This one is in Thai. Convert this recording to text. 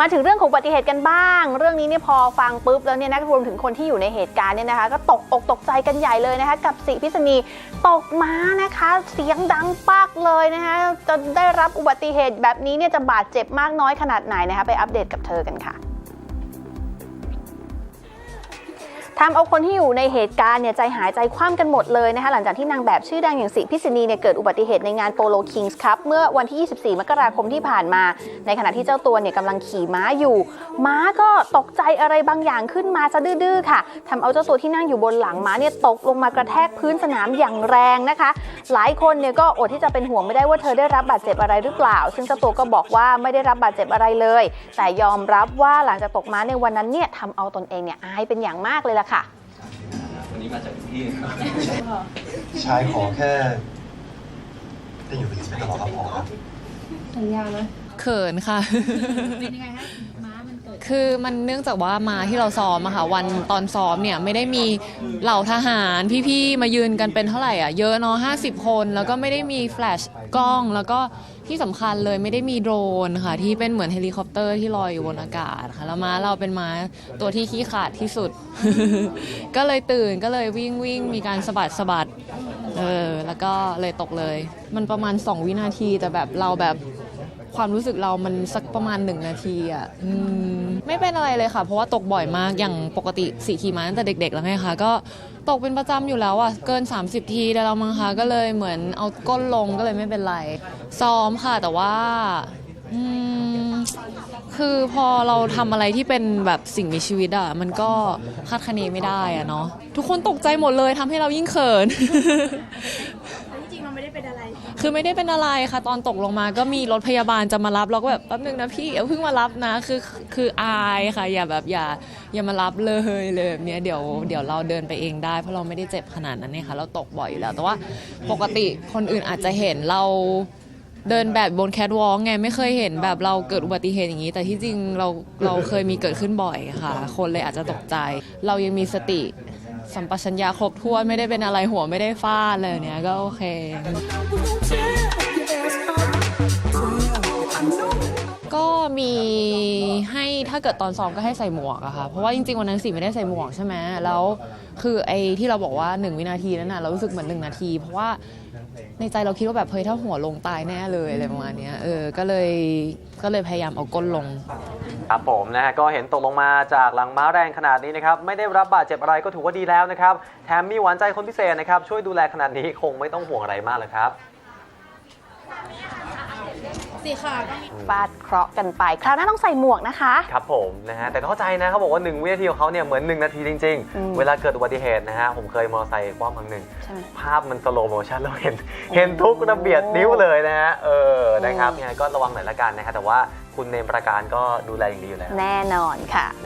มาถึงเรื่องของอุบัติเหตุกันบ้าง เรื่องนี้เนี่ยพอฟังปุ๊บแล้วเนี่ยนะรวมถึงคนที่อยู่ในเหตุการณ์เนี่ยนะคะ ก็ตกอกตกใจกันใหญ่เลยนะคะ กับสีพิษณีตกม้านะคะ เสียงดังปักเลยนะคะจะได้รับอุบัติเหตุแบบนี้เนี่ยจะบาดเจ็บมากน้อยขนาดไหนนะคะ ไปอัปเดตกับเธอกันค่ะ ทำเอาคนที่อยู่ในเหตุการณ์เนี่ยใจหายใจคว่ำกันหมดเลยนะคะหลังจากที่นางแบบชื่อดังอย่างสิพิษณีเนี่ยเกิดอุบัติเหตุในงานโปโลคิงส์ครับเมื่อวันที่ 24 มกราคมที่ผ่านมา ในขณะที่เจ้าตัวเนี่ยกำลังขี่ม้าอยู่ ม้าก็ตกใจอะไรบางอย่างขึ้นมาซะดื้อๆค่ะทำเอาเจ้าตัวที่นั่งอยู่บนหลังม้าเนี่ยตกลงมากระแทกพื้นสนามอย่างแรงนะคะ หลายคนเนี่ยก็อดที่จะเป็นห่วงไม่ได้ว่าเธอได้รับบาดเจ็บอะไรหรือเปล่า ซึ่งเจ้าตัวก็บอกว่าไม่ได้รับบาดเจ็บอะไรเลย แต่ยอมรับว่าหลังจากตกม้าในวันนั้นเนี่ยทำเอาตนเองเนี่ยอายเป็นอย่างมากเลยล่ะค่ะ วันนี้มาจากพี่ครับชายขอแค่ได้อยู่เป็นชีวิตตลอดก็พอครับ สัญญาไหมเขินค่ะ เป็นยังไงฮะม้ามันเกิด คือมันเนื่องจากว่ามาที่เราซ้อมอะค่ะวันตอนซ้อมเนี่ยไม่ได้มีเหล่าทหารพี่ๆมายืนกันเป็นเท่าไหร่อะเยอะเนาะ50คน แล้วก็ไม่ได้มีแฟลชกล้อง แล้วก็ที่สำคัญเลยไม่ได้มีโดรนค่ะ ที่เป็นเหมือนเฮลิคอปเตอร์ที่ลอยอยู่บนอากาศค่ะแล้วม้าเราเป็นม้าตัวที่ขี้ขาดที่สุด ก็เลยตื่นก็เลยวิ่งวิ่งมีการสะบัดสะบัดเออแล้วก็เลยตกเลย มันประมาณ 2 วินาทีแต่แบบเราแบบ ความรู้สึกเรามันสักประมาณหนึ่งนาทีอะอืมไม่เป็นอะไรเลยค่ะ เพราะว่าตกบ่อยมากอย่างปกติสี่ขี่ม้าตั้งแต่เด็ก ๆ แล้วไงคะก็ตกเป็นประจำอยู่แล้วอะเกิน 30 ทีได้แล้วมั้งคะก็เลยเหมือนเอาก้นลงก็เลยไม่เป็นไร ซ้อมค่ะแต่ว่าอืมคือพอเราทำอะไรที่เป็นแบบสิ่งมีชีวิตอะมันก็คาดคะเนไม่ได้อะเนาะทุกคนตกใจหมดเลยทำให้เรายิ่งเขิน ไม่ได้เป็นอะไร คือไม่ได้เป็นอะไรค่ะ ตอนตกลงมาก็มีรถพยาบาลจะมารับเราก็แบบแป๊บนึงนะพี่อย่าเพิ่งมารับนะคือคืออายค่ะอย่าแบบอย่าอย่ามารับเลยเลยแบบเนี้ยเดี๋ยวเดี๋ยวเราเดินไปเองได้ เพราะเราไม่ได้เจ็บขนาดนั้นเนี่ยค่ะเราตกบ่อยอยู่แล้ว แต่ว่าปกติคนอื่นอาจจะเห็นเราเดินแบบบนแคทวอล์กไงไม่เคยเห็นแบบเราเกิดอุบัติเหตุอย่างนี้ แต่ที่จริงเราเราเคยมีเกิดขึ้นบ่อยค่ะ คนเลยอาจจะตกใจ เรายังมีสติ สัมปชัญญะครบถ้วนไม่ได้เป็นอะไรหัวไม่ได้ฟาดเลยเนี้ยก็โอเค ถ้าเกิดตอนซ้อมก็ให้ใส่หมวกอะค่ะเพราะว่าจริงๆวันนั้นสีไม่ได้ใส่หมวกใช่ไหมแล้วคือไอ้ที่เราบอกว่า 1 วินาทีนั้นน่ะเรารู้สึกเหมือน 1 นาที เพราะว่าในใจเราคิดว่าแบบเฮ้ยถ้าหัวลงตายแน่เลยอะไรประมาณนี้เออก็เลยก็เลยพยายามเอาก้นลงครับผมนะฮะก็เห็นตกลงมาจากหลังม้าแรงขนาดนี้นะครับไม่ได้รับบาดเจ็บอะไรก็ถือว่าดีแล้วนะครับแถมมีหวานใจคนพิเศษนะครับช่วยดูแลขนาดนี้คงไม่ต้องห่วงอะไรมากเลยครับ สีขาก็มีฟาดเคราะห์กันไป คราวหน้าต้องใส่หมวกนะคะ ครับผมนะฮะแต่เข้าใจนะเขาบอกว่า 1 วินาทีของเขาเนี่ยเหมือน 1 นาทีจริง อืมๆ เวลาเกิดอุบัติเหตุนะฮะผมเคยมอเตอร์ไซค์คว่ำครั้งหนึ่ง ใช่ไหม ภาพมันสโลโมชันเราเห็นเห็นทุกระเบียดนิ้วเลยนะฮะเออนะครับยังไงก็ระวังหน่อยละกันนะฮะแต่ว่าคุณเนมประการก็ดูแลอย่างดีอยู่แล้ว แน่นอนค่ะ